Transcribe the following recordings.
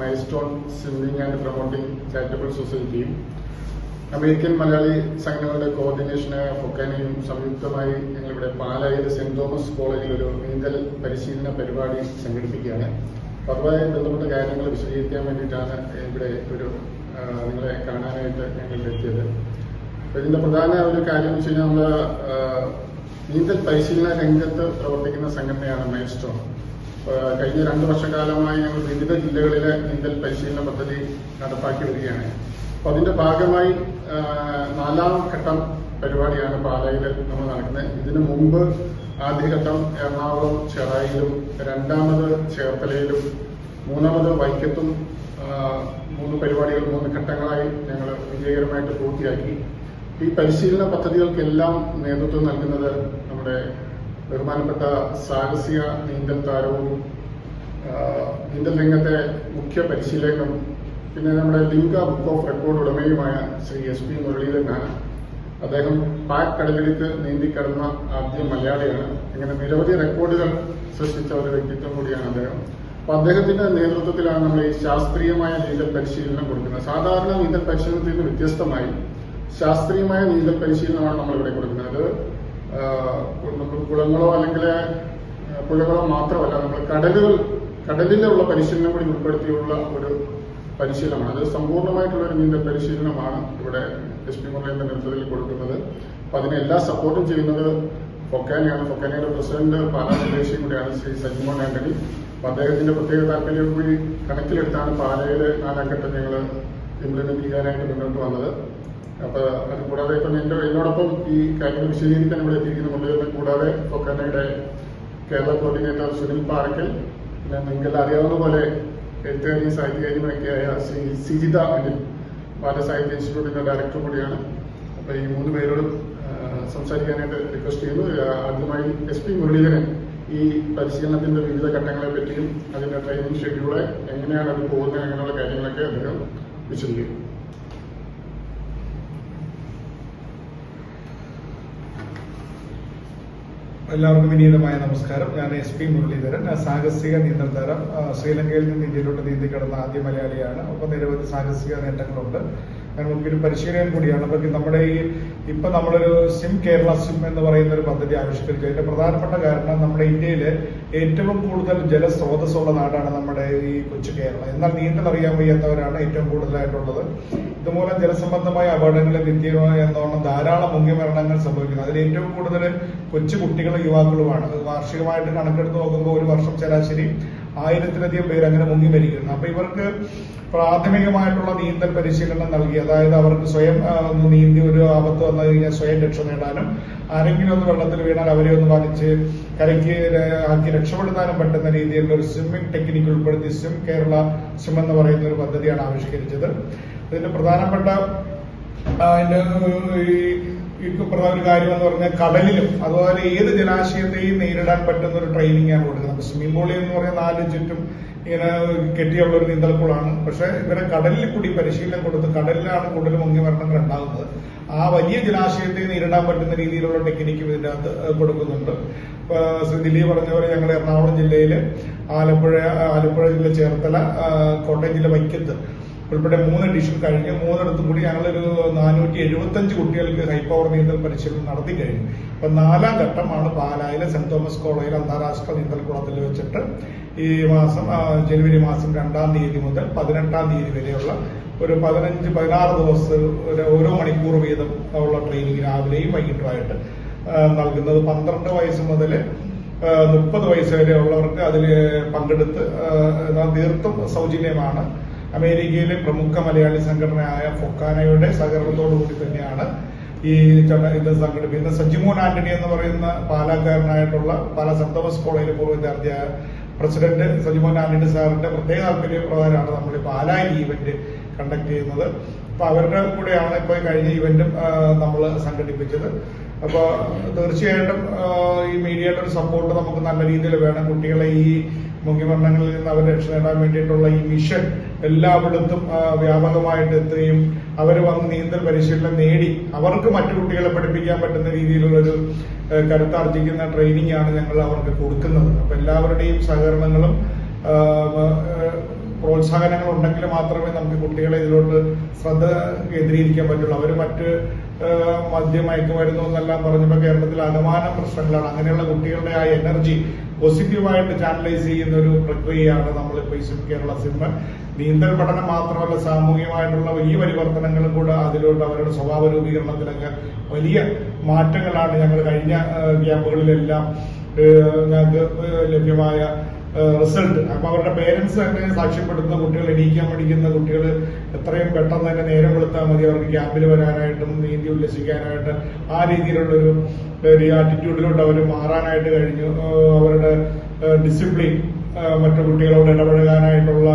Milestone swimming and promoting charitable സൊസൈറ്റിയും American Malayali സംഘടനകളുടെ കോർഡിനേഷനായ ഫൊക്കാനയും സംയുക്തമായി ഞങ്ങളിവിടെ പാലായിൽ സെന്റ് തോമസ് കോളേജിൽ ഒരു നീന്തൽ പരിശീലന പരിപാടി സംഘടിപ്പിക്കുകയാണ്. അപ്പൊ അതുമായി ബന്ധപ്പെട്ട കാര്യങ്ങൾ വിശദീകരിക്കാൻ വേണ്ടിയിട്ടാണ് ഇവിടെ ഒരു നിങ്ങളെ കാണാനായിട്ട് ഞങ്ങൾ എത്തിയത്. ഇതിന്റെ പ്രധാന ഒരു കാര്യം വെച്ച് കഴിഞ്ഞാൽ നമ്മൾ നീന്തൽ പരിശീലന രംഗത്ത് പ്രവർത്തിക്കുന്ന സംഘടനയാണ് മൈസ്റ്റോൺ കഴിഞ്ഞ രണ്ട് വർഷക്കാലമായി ഞങ്ങൾ വിവിധ ജില്ലകളിലെ നീന്തൽ പരിശീലന പദ്ധതി നടപ്പാക്കി വരികയാണ്. അപ്പൊ അതിന്റെ ഭാഗമായി നാലാം ഘട്ടം പരിപാടിയാണ് പാലയിൽ നമ്മൾ നടക്കുന്നത്. ഇതിനു മുമ്പ് ആദ്യഘട്ടം എറണാകുളം ചെറായിലും രണ്ടാമത് ചേർത്തലയിലും മൂന്നാമത് വൈക്കത്തും മൂന്ന് പരിപാടികൾ മൂന്ന് ഘട്ടങ്ങളായി ഞങ്ങൾ വിജയകരമായിട്ട് പൂർത്തിയാക്കി. ഈ പരിശീലന പദ്ധതികൾക്കെല്ലാം നേതൃത്വം നൽകുന്നത് നമ്മുടെ ബഹുമാനപ്പെട്ട സാഹസിക നീന്തൽ താരവും നീന്തൽ രംഗത്തെ മുഖ്യ പരിശീലകനും പിന്നെ നമ്മുടെ ലിംഗ ബുക്ക് ഓഫ് റെക്കോർഡ് ഉടമയുമായ ശ്രീ എസ് പി മുരളീധരനാണ്. അദ്ദേഹം പാക് നീന്തി നീന്തിക്കടന്ന ആദ്യ മലയാളിയാണ്. ഇങ്ങനെ നിരവധി റെക്കോർഡുകൾ സൃഷ്ടിച്ച ഒരു വ്യക്തിത്വം കൂടിയാണ് അദ്ദേഹം. അപ്പൊ അദ്ദേഹത്തിന്റെ നേതൃത്വത്തിലാണ് നമ്മൾ ഈ ശാസ്ത്രീയമായ നീന്തൽ പരിശീലനം കൊടുക്കുന്നത്. സാധാരണ നീന്തൽ പരിശീലനത്തിൽ നിന്ന് വ്യത്യസ്തമായി ശാസ്ത്രീയമായ നീന്തൽ പരിശീലനമാണ് നമ്മൾ ഇവിടെ കൊടുക്കുന്നത്. ആ, കുളങ്ങളോ അല്ലെങ്കിൽ പുഴകളോ മാത്രമല്ല നമ്മൾ കടലുകൾ കടലിലുള്ള പരിശീലനം കൂടി ഉൾപ്പെടുത്തിയുള്ള ഒരു പരിശീലനമാണ്. അത് സമ്പൂർണമായിട്ടുള്ള ഒരു നീന്തൽ പരിശീലനമാണ് ഇവിടെ എസ് പി മുരളീന്റെ നേതൃത്വത്തിൽ കൊടുക്കുന്നത്. അപ്പൊ അതിന് എല്ലാ സപ്പോർട്ടും ചെയ്യുന്നത് ഫൊക്കാനിയാണ്. ഫൊക്കാനിയുടെ പ്രസിഡന്റ് പാലാ സ്വദേശിയും കൂടിയാണ് ശ്രീ സജിമോൻ ആന്റണി. അപ്പൊ അദ്ദേഹത്തിന്റെ പ്രത്യേക താല്പര്യം കൂടി കണക്കിലെടുത്താണ് പാലയിലെ നാലാം ഘട്ടം ഞങ്ങൾ ഇംപ്ലിമെന്റ് ചെയ്യാനായിട്ട് മുന്നോട്ട് വന്നത്. അപ്പൊ അത് കൂടാതെ ഇപ്പം എന്റെ എന്നോടൊപ്പം ഈ കാര്യങ്ങൾ വിശദീകരിക്കാൻ ഇവിടെ എത്തിയിരിക്കുന്ന എന്ന് കൂടാതെ ഫൊക്കാനയുടെ കേരള കോർഡിനേറ്റർ സുനിൽ പാറക്കൽ പിന്നെ നിങ്ങൾക്ക് അറിയാവുന്ന പോലെ എഴുത്തുകാരിയും സാഹിത്യകാരിയുമൊക്കെയായ ശ്രീ സിജിത അനിൽ ബാലസാഹിത്യ ഇൻസ്റ്റിറ്റ്യൂട്ടിന്റെ ഡയറക്ടർ കൂടിയാണ്. അപ്പൊ ഈ മൂന്ന് പേരോടും സംസാരിക്കാനായിട്ട് റിക്വസ്റ്റ് ചെയ്യുന്നു. ആദ്യമായി എസ് പി മുരളീധരൻ ഈ പരിശീലനത്തിന്റെ വിവിധ ഘട്ടങ്ങളെ പറ്റിയും അതിന്റെ ട്രെയിനിങ് ഷെഡ്യൂൾ എങ്ങനെയാണ് അത് പോകുന്നത് അങ്ങനെയുള്ള കാര്യങ്ങളൊക്കെ അദ്ദേഹം വിശദീകരിക്കും. എല്ലാവർക്കും വിനീതമായ നമസ്കാരം. ഞാൻ എസ് പി മുരളീധരൻ സാഹസിക നീന്തൽ താരം ശ്രീലങ്കയിൽ നിന്ന് ഇന്ത്യയിലോട്ട് നീന്തി കിടന്ന ആദ്യ മലയാളിയാണ്. ഒപ്പം നിരവധി സാഹസിക നേട്ടങ്ങളുണ്ട്. നമുക്കൊരു പരിശീലനം കൂടിയാണ്. നമുക്ക് നമ്മുടെ ഈ ഇപ്പൊ നമ്മളൊരു സിം കേരള സിം എന്ന് പറയുന്ന ഒരു പദ്ധതി ആവിഷ്കരിച്ചു. അതിന്റെ പ്രധാനപ്പെട്ട കാരണം നമ്മുടെ ഇന്ത്യയിലെ ഏറ്റവും കൂടുതൽ ജലസ്രോതസ്സുള്ള നാടാണ് നമ്മുടെ ഈ കൊച്ചു കേരളം. എന്നാൽ നീന്തൽ അറിയാൻ വയ്യാത്തവരാണ് ഏറ്റവും കൂടുതലായിട്ടുള്ളത്. ഇതുമൂലം ജലസംബന്ധമായ അപകടങ്ങളിൽ നിത്യമായ എന്നോണം ധാരാളം മുങ്ങിമരണങ്ങൾ സംഭവിക്കുന്നു. അതിൽ ഏറ്റവും കൂടുതൽ കൊച്ചു കുട്ടികളും യുവാക്കളുമാണ്. വാർഷികമായിട്ട് കണക്കെടുത്ത് നോക്കുമ്പോൾ ഒരു വർഷം ശരാശരി ആയിരത്തിലധികം പേര് അങ്ങനെ മുങ്ങി മരിക്കുന്നു. അപ്പൊ ഇവർക്ക് പ്രാഥമികമായിട്ടുള്ള നീന്തൽ പരിശീലനം നൽകി. അതായത് അവർക്ക് സ്വയം ഒന്ന് നീന്തി ഒരു ആപത്ത് വന്നു കഴിഞ്ഞാൽ സ്വയം രക്ഷ നേടാനും ആരെങ്കിലും ഒന്ന് വെള്ളത്തിൽ വീണാൽ അവരെ ഒന്ന് വലിച്ച് കരയ്ക്ക് ആക്കി രക്ഷപ്പെടുത്താനും പറ്റുന്ന രീതിയിലുള്ള ഒരു സ്വിമ്മിംഗ് ടെക്നിക്ക് ഉൾപ്പെടുത്തി സ്വിം കേരള സ്വിം എന്ന് പറയുന്ന ഒരു പദ്ധതിയാണ് ആവിഷ്കരിച്ചത്. ഇതിന്റെ പ്രധാനപ്പെട്ട അതിന്റെ പ്രധാന ഒരു കാര്യം എന്ന് പറഞ്ഞാൽ കടലിലും അതുപോലെ ഏത് ജലാശയത്തെയും നേരിടാൻ പറ്റുന്ന ഒരു ട്രെയിനിങ് ആണ് കൊടുക്കുന്നത്. സ്വിമ്മിംഗ് പോളി എന്ന് പറഞ്ഞാൽ നാല് ചുറ്റും ഇങ്ങനെ കെട്ടിയുള്ള ഒരു നീന്തൽക്കുളാണ് പക്ഷെ ഇവരെ കടലിൽ കൂടി പരിശീലനം കൊടുത്ത് കടലിലാണ് കൂടുതൽ മുങ്ങി മരണങ്ങൾ ഉണ്ടാകുന്നത്. ആ വലിയ ജലാശയത്തെ നേരിടാൻ പറ്റുന്ന രീതിയിലുള്ള ടെക്നിക്കും അകത്ത് കൊടുക്കുന്നുണ്ട്. ശ്രീ ദിലീപ് പറഞ്ഞ പോലെ ഞങ്ങൾ എറണാകുളം ജില്ലയിൽ ആലപ്പുഴ ആലപ്പുഴ ജില്ല ചേർത്തല കോട്ടയം ജില്ല വൈക്കത്ത് ഉൾപ്പെടെ മൂന്ന് ഡിഷൻ കഴിഞ്ഞ് മൂന്നിടത്തും കൂടി ഞങ്ങളൊരു നാനൂറ്റി എഴുപത്തഞ്ച് കുട്ടികൾക്ക് ഹൈ പവർ നീന്തൽ പരിശീലനം നടത്തി കഴിഞ്ഞു. അപ്പൊ നാലാം ഘട്ടമാണ് പാലായിലെ സെന്റ് തോമസ് കോളേജിൽ അന്താരാഷ്ട്ര നീന്തൽ നീന്തൽക്കുളത്തിൽ വെച്ചിട്ട് ഈ മാസം ജനുവരി മാസം രണ്ടാം തീയതി മുതൽ പതിനെട്ടാം തീയതി വരെയുള്ള ഒരു പതിനഞ്ച് പതിനാറ് ദിവസം ഓരോ മണിക്കൂർ വീതം ഉള്ള ട്രെയിനിങ് രാവിലെയും വൈകിട്ടുമായിട്ട് നൽകുന്നത്. പന്ത്രണ്ട് വയസ്സ് മുതൽ മുപ്പത് വയസ്സ് വരെ ഉള്ളവർക്ക് അതിൽ പങ്കെടുത്ത് തീർത്തും സൗജന്യമാണ്. അമേരിക്കയിലെ പ്രമുഖ മലയാളി സംഘടനയായ ഫൊക്കാനയുടെ സഹകരണത്തോടുകൂടി തന്നെയാണ് ഈ ഇത് സംഘടിപ്പിക്കുന്നത്. സജിമോൻ ആന്റണി എന്ന് പറയുന്ന പാലാക്കാരനായിട്ടുള്ള പാല സെന്റ് തോമസ് കോളേജിലെ പൂർവ വിദ്യാർത്ഥിയായ പ്രസിഡന്റ് സജിമോൻ ആന്റണി സാറിന്റെ പ്രത്യേക താല്പര്യപ്രകാരമാണ് നമ്മൾ ഈ പാലാ ഈ ഇവന്റ് കണ്ടക്ട് ചെയ്യുന്നത്. അപ്പൊ അവരുടെ കൂടെയാണ് ഇപ്പൊ കഴിഞ്ഞ ഇവന്റും നമ്മൾ സംഘടിപ്പിച്ചത്. അപ്പൊ തീർച്ചയായിട്ടും ഈ മീഡിയയുടെ ഒരു സപ്പോർട്ട് നമുക്ക് നല്ല രീതിയിൽ വേണം കുട്ടികളെ ഈ മുഖ്യമരണങ്ങളിൽ നിന്ന് അവരെ രക്ഷ നേടാൻ വേണ്ടിയിട്ടുള്ള ഈ മിഷൻ എല്ലായിടത്തും വ്യാപകമായിട്ട് എത്തുകയും അവർ വന്ന് നീന്തൽ പരിശീലനം നേടി അവർക്ക് മറ്റു കുട്ടികളെ പഠിപ്പിക്കാൻ പറ്റുന്ന രീതിയിലുള്ളൊരു കരുത്താർജിക്കുന്ന ട്രെയിനിങ് ആണ് ഞങ്ങൾ അവർക്ക് കൊടുക്കുന്നത്. അപ്പൊ എല്ലാവരുടെയും സഹകരണങ്ങളും പ്രോത്സാഹനങ്ങൾ ഉണ്ടെങ്കിൽ മാത്രമേ നമുക്ക് കുട്ടികളെ ഇതിലോട്ട് ശ്രദ്ധ കേന്ദ്രീകരിക്കാൻ പറ്റുള്ളൂ. അവർ മറ്റ് മദ്യമയക്കു മദ്യമയക്കുമരുന്നു എന്നെല്ലാം പറഞ്ഞപ്പോൾ കേരളത്തിൽ അകമാനം പ്രശ്നങ്ങളാണ്. അങ്ങനെയുള്ള കുട്ടികളുടെ ആ എനർജി പോസിറ്റീവായിട്ട് ചാനലൈസ് ചെയ്യുന്ന ഒരു പ്രക്രിയയാണ് നമ്മളിപ്പോൾ ഈ കേരള സിമ്മ് നീന്തൽ പഠനം മാത്രമല്ല സാമൂഹികമായിട്ടുള്ള വലിയ പരിവർത്തനങ്ങളും കൂടെ അതിലോട്ട് അവരുടെ സ്വഭാവ രൂപീകരണത്തിലൊക്കെ വലിയ മാറ്റങ്ങളാണ് ഞങ്ങൾ കഴിഞ്ഞ ക്യാമ്പുകളിലെല്ലാം ഞങ്ങൾക്ക് ലഭ്യമായ റിസൾട്ട്. അപ്പൊ അവരുടെ പേരൻസ് തന്നെ സാക്ഷ്യപ്പെടുത്തുന്ന കുട്ടികൾ എണീക്കാൻ പഠിക്കുന്ന കുട്ടികൾ എത്രയും പെട്ടെന്ന് തന്നെ നേരം കൊടുത്താൽ മതി അവർക്ക് ക്യാമ്പിൽ വരാനായിട്ടും നീന്തി ഉല്ലസിക്കാനായിട്ട് ആ രീതിയിലുള്ളൊരു ആറ്റിറ്റ്യൂഡിലോട്ട് അവർ മാറാനായിട്ട് കഴിഞ്ഞു. അവരുടെ ഡിസിപ്ലിൻ മറ്റു കുട്ടികളോട് ഇടപഴകാനായിട്ടുള്ള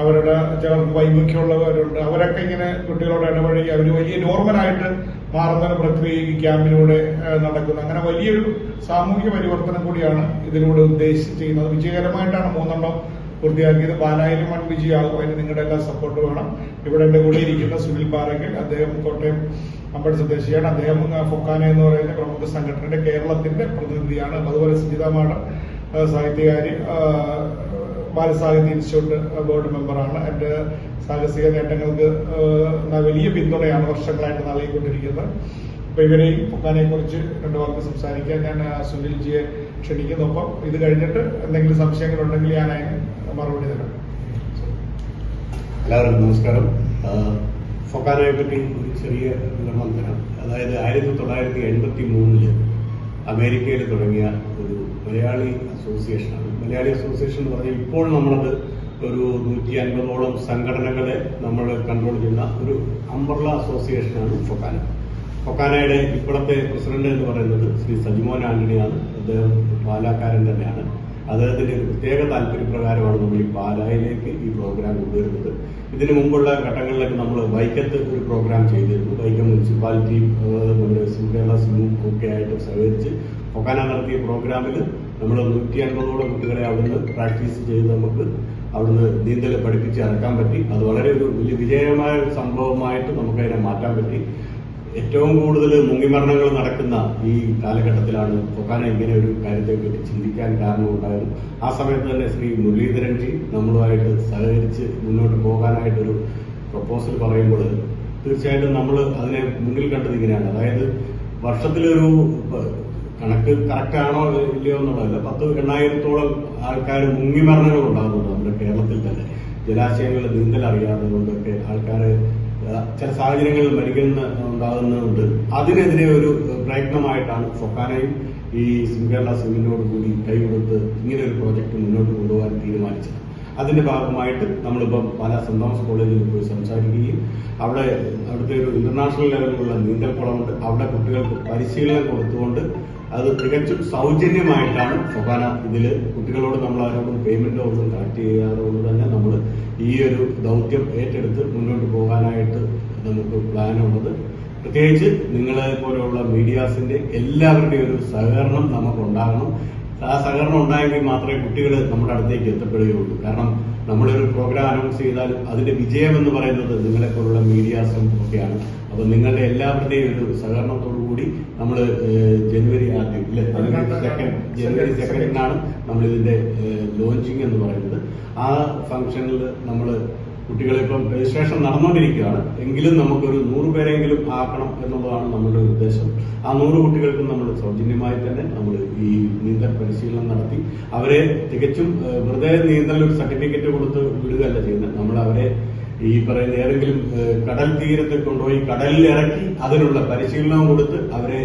അവരുടെ ചിലർക്ക് വൈമുഖ്യമുള്ളവരുണ്ട്. അവരൊക്കെ ഇങ്ങനെ കുട്ടികളോട് ഇടപഴകി അവർ വലിയ നോർമലായിട്ട് മാറുന്ന പ്രക്രിയ ഈ ക്യാമ്പിലൂടെ നടക്കുന്നു. അങ്ങനെ വലിയൊരു സാമൂഹിക പരിവർത്തനം കൂടിയാണ് ഇതിലൂടെ ഉദ്ദേശിച്ച് ചെയ്യുന്നത് വിജയകരമായിട്ടാണ് മൂന്നെണ്ണം പൂർത്തിയാക്കിയത്. പാലായിരം വൺ വിജയമാകും അതിന് നിങ്ങളുടെ എല്ലാ സപ്പോർട്ട് വേണം. ഇവിടെ എന്റെ കൂടെ ഇരിക്കുന്ന സുനിൽ പാറയ്ക്കൽ അദ്ദേഹം കോട്ടയം അമ്പടി സ്വദേശിയാണ് അദ്ദേഹം ഫൊക്കാന എന്ന് പറയുന്ന പ്രമുഖ സംഘടനയുടെ കേരളത്തിന്റെ പ്രതിനിധിയാണ്. അതുപോലെ സുജിത മാഡം സാഹിത്യകാരി ബാലസാഹിത്യ ഇൻസ്റ്റിറ്റ്യൂട്ട് ബോർഡ് മെമ്പറാണ്. എന്റെ സാഹസിക നേട്ടങ്ങൾക്ക് വലിയ പിന്തുണയാണ് വർഷങ്ങളായിട്ട് നൽകിക്കൊണ്ടിരിക്കുന്നത്. അപ്പൊ ഇവരെയും പൊക്കാനെ കുറിച്ച് രണ്ടു വാക്ക് സംസാരിക്കാൻ ഞാൻ സുനിൽജിയെ ക്ഷണിക്കുന്നു. അപ്പം ഇത് കഴിഞ്ഞിട്ട് എന്തെങ്കിലും സംശയങ്ങളുണ്ടെങ്കിൽ ഞാൻ അതിന് മറുപടി തരാം. എല്ലാവർക്കും നമസ്കാരം. ഫൊക്കാനയെ പറ്റി ഒരു ചെറിയ വിവരണം അതായത് ആയിരത്തി തൊള്ളായിരത്തി എൺപത്തി മൂന്നിൽ അമേരിക്കയിൽ തുടങ്ങിയ ഒരു മലയാളി അസോസിയേഷനാണ് മലയാളി അസോസിയേഷൻ എന്ന് പറഞ്ഞാൽ ഇപ്പോൾ നമ്മളത് ഒരു നൂറ്റി അൻപതോളം സംഘടനകളെ നമ്മൾ കൺട്രോൾ ചെയ്യുന്ന ഒരു അംബർല അസോസിയേഷനാണ് ഫൊക്കാന. ഫൊക്കാനയുടെ ഇപ്പോഴത്തെ പ്രസിഡന്റ് എന്ന് പറയുന്നത് ശ്രീ സജിമോൻ ആന്റണിയാണ്. അദ്ദേഹം പാലാക്കാരൻ തന്നെയാണ്. അദ്ദേഹത്തിന്റെ ഒരു പ്രത്യേക താല്പര്യപ്രകാരമാണ് നമ്മൾ ഈ പാലായിലേക്ക് ഈ പ്രോഗ്രാം കൊണ്ടുവരുന്നത്. ഇതിനു മുമ്പുള്ള ഘട്ടങ്ങളിലൊക്കെ നമ്മൾ വൈക്കത്ത് ഒരു പ്രോഗ്രാം ചെയ്തിരുന്നു. വൈക്കം മുനിസിപ്പാലിറ്റിയും നമ്മുടെ കേരള സിമ്മും ഒക്കെ ആയിട്ട് സഹകരിച്ച് ഫൊക്കാന നടത്തിയ പ്രോഗ്രാമിൽ നമ്മൾ നൂറ്റി അൻപതോളം കുട്ടികളെ അവിടുന്ന് പ്രാക്ടീസ് ചെയ്ത് നമുക്ക് അവിടുന്ന് നീന്തൽ പഠിപ്പിച്ച് ഇറക്കാൻ പറ്റി. അത് വളരെ ഒരു വലിയ വിജയമായ ഒരു സംഭവമായിട്ട് നമുക്ക് അതിനെ മാറ്റാൻ പറ്റി. ഏറ്റവും കൂടുതൽ മുങ്ങിമരണങ്ങൾ നടക്കുന്ന ഈ കാലഘട്ടത്തിലാണ് ഒക്കാന ഇങ്ങനെ ഒരു കാര്യത്തെപ്പറ്റി ചിന്തിക്കാൻ കാരണമുണ്ടായത് ആ സമയത്ത് തന്നെ ശ്രീ മുരളീധരൻജി നമ്മളുമായിട്ട് സഹകരിച്ച് മുന്നോട്ട് പോകാനായിട്ടൊരു പ്രപ്പോസൽ പറയുമ്പോൾ തീർച്ചയായിട്ടും നമ്മൾ അതിനെ മുന്നിൽ കണ്ടത് ഇങ്ങനെയാണ്. അതായത് വർഷത്തിലൊരു കണക്ക് കറക്റ്റ് ആണോ ഇല്ലയോ എന്നുള്ളതല്ല. പത്ത് എണ്ണായിരത്തോളം ആൾക്കാർ മുങ്ങി മരണങ്ങൾ ഉണ്ടാകുന്നുണ്ട് നമ്മുടെ കേരളത്തിൽ തന്നെ. ജലാശയങ്ങളിൽ നീന്തൽ അറിയാതെ കൊണ്ടൊക്കെ ആൾക്കാർ ചില സാഹചര്യങ്ങളിൽ മരിക്കുന്ന ഉണ്ടാകുന്നുണ്ട് അതിനെതിരെ ഒരു പ്രയത്നമായിട്ടാണ് ഫൊക്കാനയും ഈ കേരള സിമിനോട് കൂടി കൈകൊടുത്ത് ഇങ്ങനെ ഒരു പ്രോജക്റ്റ് മുന്നോട്ട് കൊണ്ടുപോകാൻ തീരുമാനിച്ചത്. അതിന്റെ ഭാഗമായിട്ട് നമ്മളിപ്പം പല സെന്റ് തോമസ് കോളേജിൽ പോയി സംസാരിക്കുകയും അവിടെ അവിടുത്തെ ഒരു ഇന്റർനാഷണൽ ലെവലിലുള്ള നീന്തൽ കുളമുണ്ട് അവിടെ കുട്ടികൾക്ക് പരിശീലനം കൊടുത്തുകൊണ്ട് അത് തികച്ചും സൗജന്യമായിട്ടാണ് ഫൊക്കാന ഇതിൽ കുട്ടികളോട് നമ്മൾ ആരോടും പേയ്മെന്റോ ഒന്നും കളക്ട് ചെയ്യാതെ തന്നെ നമ്മൾ ഈ ഒരു ദൗത്യം ഏറ്റെടുത്ത് മുന്നോട്ട് പോകാനായിട്ട് നമുക്ക് പ്ലാൻ ഉള്ളത്. പ്രത്യേകിച്ച് നിങ്ങളെ പോലെയുള്ള മീഡിയാസിന്റെ എല്ലാവരുടെയും ഒരു സഹകരണം നമുക്ക് ഉണ്ടാകണം. ആ സഹകരണം ഉണ്ടായെങ്കിൽ മാത്രമേ കുട്ടികൾ നമ്മുടെ അടുത്തേക്ക് എത്തപ്പെടുകയുള്ളൂ. കാരണം നമ്മളൊരു പ്രോഗ്രാം അനൗൺസ് ചെയ്താൽ അതിന്റെ വിജയം എന്ന് പറയുന്നത് നിങ്ങളെ പോലുള്ള മീഡിയാസും ഒക്കെയാണ്. അപ്പൊ നിങ്ങളുടെ എല്ലാവരുടെയും ഒരു സഹകരണത്തോടു കൂടി നമ്മൾ ജനുവരി ആദ്യം ഇല്ല ജനുവരി സെക്കൻഡ് ജനുവരി സെക്കൻഡിനാണ് നമ്മൾ ഇതിന്റെ ലോഞ്ചിങ് എന്ന് പറയുന്നത്. ആ ഫംഗ്ഷനിൽ നമ്മൾ കുട്ടികളിപ്പം രജിസ്ട്രേഷൻ നടന്നുകൊണ്ടിരിക്കുകയാണ് എങ്കിലും നമുക്കൊരു നൂറ് പേരെങ്കിലും ആക്കണം എന്നുള്ളതാണ് നമ്മുടെ ഉദ്ദേശം. ആ നൂറ് കുട്ടികൾക്കും നമ്മൾ സൗജന്യമായി തന്നെ നമ്മൾ ഈ നീന്തൽ പരിശീലനം നടത്തി. അവരെ തികച്ചും വെറുതെ നീന്തൽ ഒരു സർട്ടിഫിക്കറ്റ് കൊടുത്ത് വിടുകയല്ല ചെയ്യുന്നത്. നമ്മൾ അവരെ ഈ പറയുന്ന ഏതെങ്കിലും കടൽ തീരത്ത് കൊണ്ടുപോയി കടലിൽ ഇറക്കി അതിനുള്ള പരിശീലനം കൊടുത്ത് അവരെ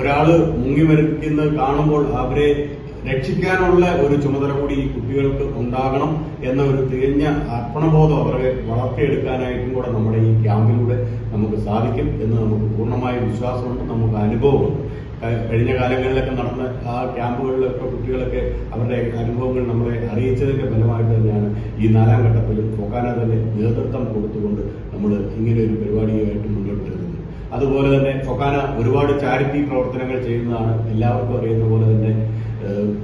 ഒരാൾ മുങ്ങി മരിക്കുന്നത് കാണുമ്പോൾ അവരെ രക്ഷിക്കാനുള്ള ഒരു ചുമതല കൂടി ഈ കുട്ടികൾക്ക് ഉണ്ടാകണം എന്ന ഒരു തികഞ്ഞ അർപ്പണബോധം അവരെ വളർത്തിയെടുക്കാനായിട്ടും കൂടെ നമ്മുടെ ഈ ക്യാമ്പിലൂടെ നമുക്ക് സാധിക്കും എന്ന് നമുക്ക് പൂർണമായ വിശ്വാസമുണ്ട് നമുക്ക് അനുഭവമുണ്ട്. കഴിഞ്ഞ കാലങ്ങളിലൊക്കെ നടന്ന ആ ക്യാമ്പുകളിലൊക്കെ കുട്ടികളൊക്കെ അവരുടെ അനുഭവങ്ങൾ നമ്മളെ അറിയിച്ചതിന്റെ ഫലമായിട്ട് തന്നെയാണ് ഈ നാലാം ഘട്ടത്തിലും ഫൊക്കാന തന്നെ നേതൃത്വം കൊടുത്തുകൊണ്ട് നമ്മൾ ഇങ്ങനെ ഒരു പരിപാടിയായിട്ട് മുന്നോട്ട് വരുന്നത്. അതുപോലെ തന്നെ ഫൊക്കാന ഒരുപാട് ചാരിറ്റി പ്രവർത്തനങ്ങൾ ചെയ്യുന്നതാണ് എല്ലാവർക്കും അറിയുന്ന പോലെ തന്നെ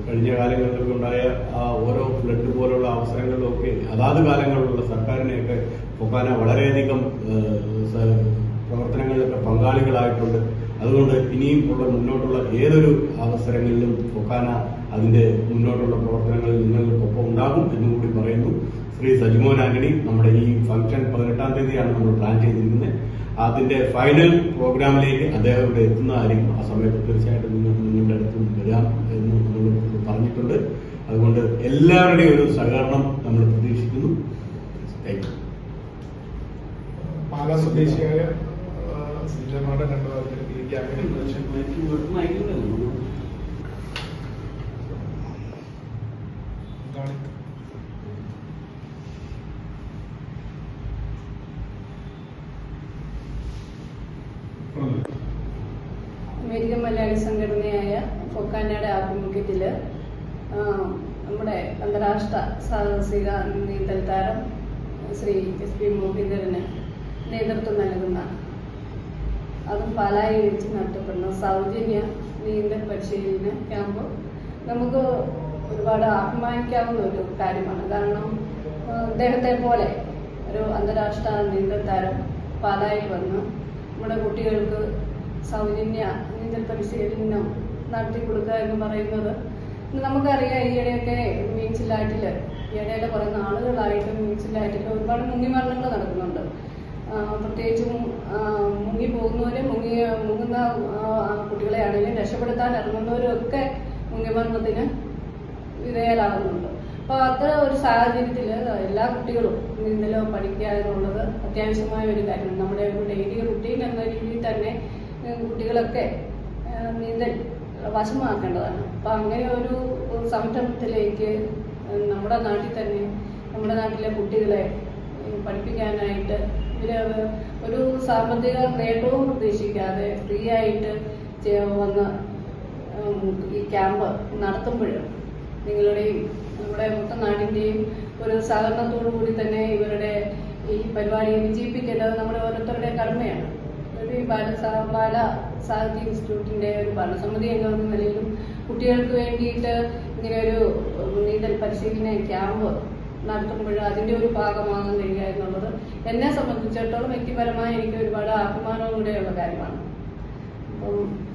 കഴിഞ്ഞ കാലങ്ങളിലൊക്കെ ഉണ്ടായ ആ ഓരോ ഫ്ലഡ് പോലുള്ള അവസരങ്ങളിലൊക്കെ അതാത് കാലങ്ങളിലുള്ള സർക്കാരിനെയൊക്കെ പൊക്കാന വളരെയധികം പ്രവർത്തനങ്ങളിലൊക്കെ പങ്കാളികളായിട്ടുണ്ട്. അതുകൊണ്ട് ഇനിയും ഉള്ള മുന്നോട്ടുള്ള ഏതൊരു അവസരങ്ങളിലും പൊക്കാന അതിന്റെ മുന്നോട്ടുള്ള പ്രവർത്തനങ്ങളിൽ നിങ്ങൾക്കൊപ്പം ഉണ്ടാകും എന്നും കൂടി പറയുന്നു. ശ്രീ സജിമോൻ ആന്റണി നമ്മുടെ ഈ ഫംഗ്ഷൻ പതിനെട്ടാം തീയതിയാണ് നമ്മൾ പ്ലാൻ ചെയ്തിരിക്കുന്നത്. അതിന്റെ ഫൈനൽ പ്രോഗ്രാമിലേക്ക് അദ്ദേഹം ഇവിടെ എത്തുന്നതായിരിക്കും ആ സമയത്ത് തീർച്ചയായിട്ടും നിങ്ങൾ നിങ്ങളുടെ അടുത്ത് വരാം എന്ന് നമ്മൾ പറഞ്ഞിട്ടുണ്ട്. അതുകൊണ്ട് എല്ലാവരുടെയും ഒരു സഹകരണം നമ്മൾ പ്രതീക്ഷിക്കുന്നു. താങ്ക് യു പാലാ സ്വദേശിയായ സിനിമയുടെ കണ്ടു. ഈ ക്യാമ്പിനെ കുറിച്ച് അമേരിക്കൻ മലയാളി സംഘടനയായ ഫൊക്കാനയുടെ ആഭിമുഖ്യത്തിൽ നമ്മുടെ അന്താരാഷ്ട്ര സാഹസിക നീന്തൽ താരം ശ്രീ എസ് പി മുരളീധരന് നേതൃത്വം നൽകുന്ന അതും പാലായി വെച്ച് നടത്തപ്പെടുന്ന സൗജന്യ നീന്തൽ പരിശീലന ക്യാമ്പ് നമുക്ക് ഒരുപാട് അഭിമാനിക്കാവുന്ന ഒരു കാര്യമാണ്. കാരണം അദ്ദേഹത്തെ പോലെ ഒരു അന്താരാഷ്ട്ര നീന്തൽ താരം പാലായിൽ വന്ന് നമ്മുടെ കുട്ടികൾക്ക് സൗജന്യ നീന്തൽ പരിശീലനം നടത്തി കൊടുക്കുക എന്ന് പറയുന്നത്. നമുക്കറിയാം ഈയിടെയൊക്കെ മീൻസിലായിട്ടിൽ ഈയിടെയിലെ കുറേ നാളുകളായിട്ട് മീൻസിലായിട്ടിൽ ഒരുപാട് മുങ്ങിമരണങ്ങൾ നടക്കുന്നുണ്ട്. പ്രത്യേകിച്ചും മുങ്ങി പോകുന്നവരും മുങ്ങി മുങ്ങുന്ന കുട്ടികളെ ആണെങ്കിലും രക്ഷപ്പെടുത്താൻ ഇറങ്ങുന്നവരും ഒക്കെ മുങ്ങിമരണത്തിന് വിധേയരാകുന്നുണ്ട്. അപ്പോൾ അത്ര ഒരു സാഹചര്യത്തിൽ എല്ലാ കുട്ടികളും നീന്തലോ പഠിക്കുക എന്നുള്ളത് അത്യാവശ്യമായ ഒരു കാര്യമാണ്. നമ്മുടെ ഡെയിലി റുട്ടീൻ എന്ന രീതിയിൽ തന്നെ കുട്ടികളൊക്കെ നീന്തൽ വശമാക്കേണ്ടതാണ്. അപ്പം അങ്ങനെ ഒരു സംരംഭത്തിലേക്ക് നമ്മുടെ നാട്ടിൽ തന്നെ നമ്മുടെ നാട്ടിലെ കുട്ടികളെ പഠിപ്പിക്കാനായിട്ട് ഇവർ ഒരു സാമ്പത്തിക നേട്ടവും പ്രതീക്ഷിക്കാതെ ഫ്രീ ആയിട്ട് വന്ന ഈ ക്യാമ്പ് നടത്തുമ്പോഴും നിങ്ങളുടെയും നമ്മുടെ മൊത്തം നാടിന്റെയും ഒരു സഹകരണത്തോടു കൂടി തന്നെ ഇവരുടെ ഈ പരിപാടിയെ വിജയിപ്പിക്കേണ്ടത് നമ്മുടെ ഓരോരുത്തരുടെയും കടമയാണ്. ഒരു ഈ ബാല സാഹിത്യ ഇൻസ്റ്റിറ്റ്യൂട്ടിന്റെ ഒരു ഭരണസമിതി എന്ന നിലയിലും കുട്ടികൾക്ക് വേണ്ടിയിട്ട് ഇങ്ങനെ ഒരു നീന്തൽ പരിശീലന ക്യാമ്പ് നടത്തുമ്പോൾ അതിന്റെ ഒരു ഭാഗമാകാൻ കഴിയുക എന്നുള്ളത് എന്നെ സംബന്ധിച്ചിടത്തോളം വ്യക്തിപരമായി എനിക്ക് ഒരുപാട് അഭിമാനവും കൂടെയുള്ള കാര്യമാണ്. അപ്പം